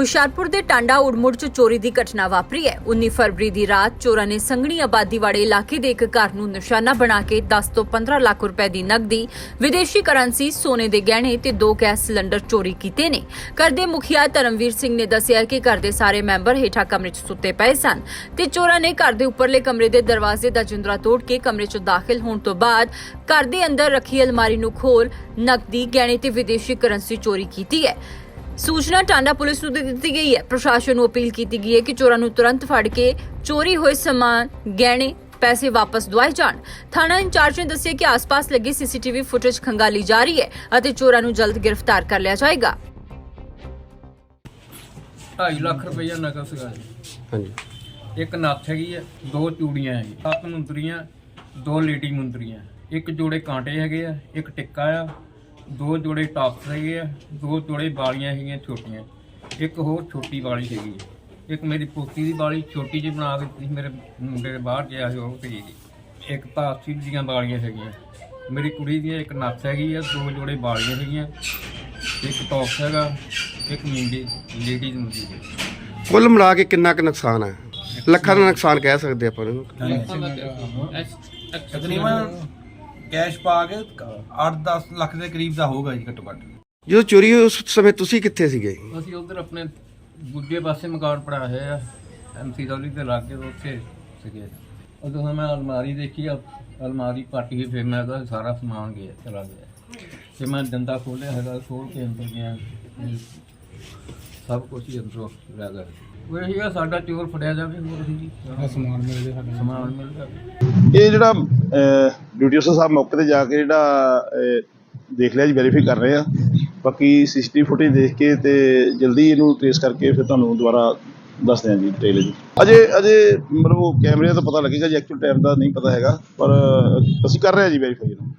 ਹੁਸ਼ਿਆਰਪੁਰ ਦੇ ਟਾਂਡਾ ਉੜਮੁੜ ਚ ਚੋਰੀ ਦੀ ਘਟਨਾ ਵਾਪਰੀ ਹੈ। 19 ਫਰਵਰੀ ਦੀ ਰਾਤ ਚੋਰਾਂ ਨੇ ਸੰਘਣੀ ਆਬਾਦੀ ਵਾਲੇ ਇਲਾਕੇ ਦੇ ਇੱਕ ਘਰ ਨੂੰ ਨਿਸ਼ਾਨਾ ਬਣਾ ਕੇ 10 ਤੋਂ 15 ਲੱਖ ਰੁਪਏ ਦੀ ਨਕਦੀ, ਵਿਦੇਸ਼ੀ ਕਰੰਸੀ, ਸੋਨੇ ਦੇ ਗਹਿਣੇ ਤੇ ਦੋ ਗੈਸ ਸਿਲੰਡਰ ਚੋਰੀ ਕੀਤੇ ਨੇ। ਘਰ ਦੇ ਮੁਖੀਆ ਧਰਮਵੀਰ ਸਿੰਘ ਨੇ ਦੱਸਿਆ ਕਿ ਘਰ ਦੇ ਸਾਰੇ ਮੈਂਬਰ ਹੇਠਾਂ ਕਮਰੇ 'ਚ ਸੁੱਤੇ ਪਏ ਸਨ ਤੇ ਚੋਰਾਂ ਨੇ ਘਰ ਦੇ ਉੱਪਰਲੇ ਕਮਰੇ ਦੇ ਦਰਵਾਜ਼ੇ ਦਾ ਜਿੰਦਰਾ ਤੋੜ ਕੇ ਕਮਰੇ 'ਚ ਦਾਖਲ ਹੋਣ ਤੋਂ ਬਾਅਦ ਘਰ ਦੇ ਅੰਦਰ ਰੱਖੀ ਅਲਮਾਰੀ ਨੂੰ ਖੋਲ ਨਕਦੀ, ਗਹਿਣੇ ਤੇ ਵਿਦੇਸ਼ੀ ਕਰੰਸੀ ਚੋਰੀ ਕੀਤੀ ਹੈ। ਸੂਚਨਾ ਟਾਂਡਾ ਪੁਲਿਸ ਨੂੰ ਦੇ ਦਿੱਤੀ ਗਈ ਹੈ। ਪ੍ਰਸ਼ਾਸਨ ਨੂੰ ਅਪੀਲ ਕੀਤੀ ਗਈ ਹੈ ਕਿ ਚੋਰਾਂ ਨੂੰ ਤੁਰੰਤ ਫੜ ਕੇ ਚੋਰੀ ਹੋਏ ਸਮਾਨ ਗਹਿਣੇ ਪੈਸੇ ਵਾਪਸ ਦਵਾਏ ਜਾਣ। ਥਾਣਾ ਇੰਚਾਰਜ ਨੇ ਦੱਸਿਆ ਕਿ ਆਸ-ਪਾਸ ਲੱਗੀ ਸੀਸੀਟੀਵੀ ਫੁਟੇਜ ਖੰਗਾਲੀ ਜਾ ਰਹੀ ਹੈ ਅਤੇ ਚੋਰਾਂ ਨੂੰ ਜਲਦ ਗ੍ਰਿਫਤਾਰ ਕਰ ਲਿਆ ਜਾਏਗਾ। 2.5 ਲੱਖ ਰੁਪਈਆ ਨਕਦ ਸੀਗਾ ਜੀ। ਹਾਂਜੀ। ਇੱਕ ਨੱਥ ਹੈਗੀ ਆ ਦੋ ਚੂੜੀਆਂ ਹੈ ਸੱਤ ਮੁੰਦਰੀਆਂ ਦੋ ਲੇਡੀ ਮੁੰਦਰੀਆਂ। ਇੱਕ ਜੋੜੇ ਕਾਂਟੇ ਹੈਗੇ ਆ ਇੱਕ ਟਿੱਕਾ ਆ ਦੋ ਜੋੜੇ ਟਾਪਸ ਹੈਗੇ ਆ ਦੋ ਜੋੜੇ ਬਾਲੀਆਂ ਹੈਗੀਆਂ ਛੋਟੀਆਂ। ਇੱਕ ਹੋਰ ਛੋਟੀ ਬਾਲੀ ਹੈਗੀ ਇੱਕ ਮੇਰੀ ਪੋਤੀ ਦੀ ਬਾਲੀ ਛੋਟੀ ਜਿਹੀ ਬਣਾ ਕੇ ਦਿੱਤੀ ਸੀ, ਮੇਰੇ ਮੁੰਡੇ ਦੇ ਬਾਹਰ ਗਿਆ ਸੀ ਉਹ ਤੇ ਇੱਕ ਤਾਸੀ ਦੀਆਂ ਬਾਲੀਆਂ ਹੈਗੀਆਂ। ਮੇਰੀ ਕੁੜੀ ਦੀਆਂ ਇੱਕ ਨੱਥ ਹੈਗੀ ਆ ਦੋ ਜੋੜੇ ਬਾਲੀਆਂ ਹੈਗੀਆਂ। ਇੱਕ ਟੌਪਸ ਹੈਗਾ ਇੱਕ ਮੁੰਡੀ ਲੇਡੀਜ਼ ਮੁੰਡੀ ਹੈ ਕੁੱਲ ਮਿਲਾ ਕੇ ਕਿੰਨਾ ਕੁ ਨੁਕਸਾਨ ਹੈ? ਲੱਖਾਂ ਦਾ ਨੁਕਸਾਨ ਕਹਿ ਸਕਦੇ ਆਪਾਂ ਇਹਨੂੰ। ਤਕਰੀਬਨ ਕੈਸ਼ ਪਾ ਕੇ 8-10 ਲੱਖ ਦੇ ਕਰੀਬ ਦਾ ਹੋਊਗਾ ਜੀ ਘੱਟੋ ਘੱਟ। ਜਦੋਂ ਚੋਰੀ ਹੋਈ ਉਸ ਸਮੇਂ ਤੁਸੀਂ ਕਿੱਥੇ ਸੀਗੇ? ਅਸੀਂ ਉਧਰ ਆਪਣੇ ਦੂਜੇ ਪਾਸੇ ਮਕਾਨ ਪੜਾ ਹੋਇਆ ਆ ਐਮਸੀ ਦੌਲੀ ਦੇ ਲਾਗੇ ਤੋਂ ਉੱਥੇ ਸੀਗੇ। ਉਦੋਂ ਮੈਂ ਅਲਮਾਰੀ ਦੇਖੀ ਆ ਅਲਮਾਰੀ ਪੱਟ ਗਈ ਫਿਰ ਮੈਂ ਉਹਦਾ ਸਾਰਾ ਸਮਾਨ ਗਿਆ ਚਲਾ ਗਿਆ। ਤੇ ਮੈਂ ਡੰਡਾ ਖੋਲਿਆ ਹੈਗਾ ਖੋਲ ਕੇ ਅੰਦਰ ਗਿਆ। ਤੇ ਸਭ ਕੁਝ ਹੀ ਅੰਦਰੋਂ ਲੈ ਗਿਆ। ਉਹ ਸੀਗਾ ਸਾਡਾ ਚੋਰ ਫੜਿਆ ਜਾਵੇ ਹੋਰ ਸੀ ਜੀ ਸਮਾਨ ਮਿਲ ਜਾਵੇ ਸਾਡਾ ਸਮਾਨ ਮਿਲ ਜਾਵੇ ਇਹ ਜਿਹੜਾ ਡਿਊਟੀ ਅਫਸਰ ਸਾਹਿਬ ਮੌਕੇ ਤੇ ਜਾ ਕੇ ਜਿਹੜਾ ਦੇਖ ਲਿਆ ਜੀ ਵੈਰੀਫਾਈ ਕਰ ਰਹੇ ਆ। ਬਾਕੀ ਸੀਸੀਟੀਵੀ ਫੁਟੇਜ ਦੇਖ ਕੇ ਤੇ ਜਲਦੀ ਇਹਨੂੰ ਟ੍ਰੇਸ ਕਰਕੇ ਫਿਰ ਤੁਹਾਨੂੰ ਦੁਬਾਰਾ ਦੱਸਦੇ ਹਾਂ ਜੀ ਡਿਟੇਲ ਜੀ ਅਜੇ ਅਜੇ ਮਤਲਬ ਉਹ ਕੈਮਰੇ ਤੋਂ ਪਤਾ ਲੱਗੇਗਾ ਜੀ ਐਕਚੁਅਲ ਟਾਈਮ ਦਾ ਨਹੀਂ ਪਤਾ ਹੈਗਾ, ਪਰ ਅਸੀਂ ਕਰ ਰਹੇ ਹਾਂ ਜੀ ਵੈਰੀਫਾਈ ਇਹਨੂੰ।